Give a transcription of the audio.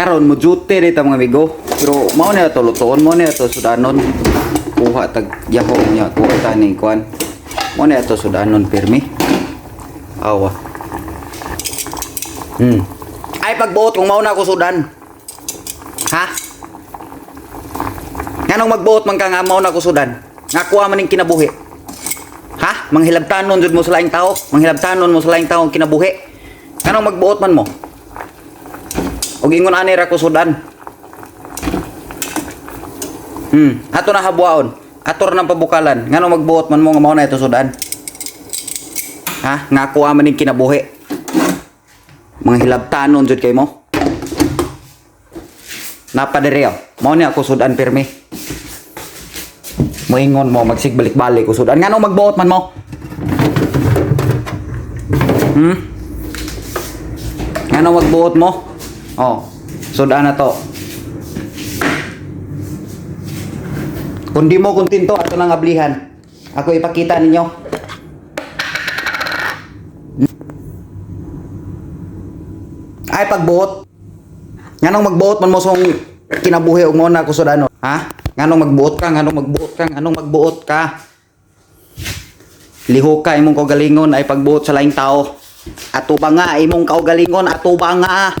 karon mo jute dito mga amigo. Pero mao na to lutoon mo na to sudanon. Kuha tag yaho niya kuha tani kuan. Mo na to sudanon pirmi. Awa. Hmm. Ay pagbuot kung mao na ako sudan. Ha? Nganong magbuot man ka nga mao na ako sudan? Nga kuha man ning kinabuhi. Ha? Manghilabtanon jud mo sa laing tao? Manghilabtanon mo sa laing tao ang kinabuhi? Nganong magbuot man mo? Og ingon ani ra ko. Hmm, ato na habuaon. Ato ra nang pabukalan. Ngano magbuot man mo nga mao na ito sudan? Ha? Nga kuha man ning kinabuhi. Mga hilabtanon jud kay mo. Napadereo. Mao ni ako sudan pirmi. Moingon mo magsigbalik-balik ko sudan. Ngano magbuot man mo? Hmm? Ngano magbuot mo? Oh, sudan na to. Kung di mo kontento, ato nang ablihan. Ako ipakita ninyo. Ay pagbuot. Nganong magbuot man mo song kinabuhi og mo na ko sudano. Ha? Nganong magbuot ka, nganong magbuot ka, nganong magbuot ka. Liho ka imong kaugalingon ay pagbuot sa laing tao. Ato ba nga imong kaugalingon, ato ba nga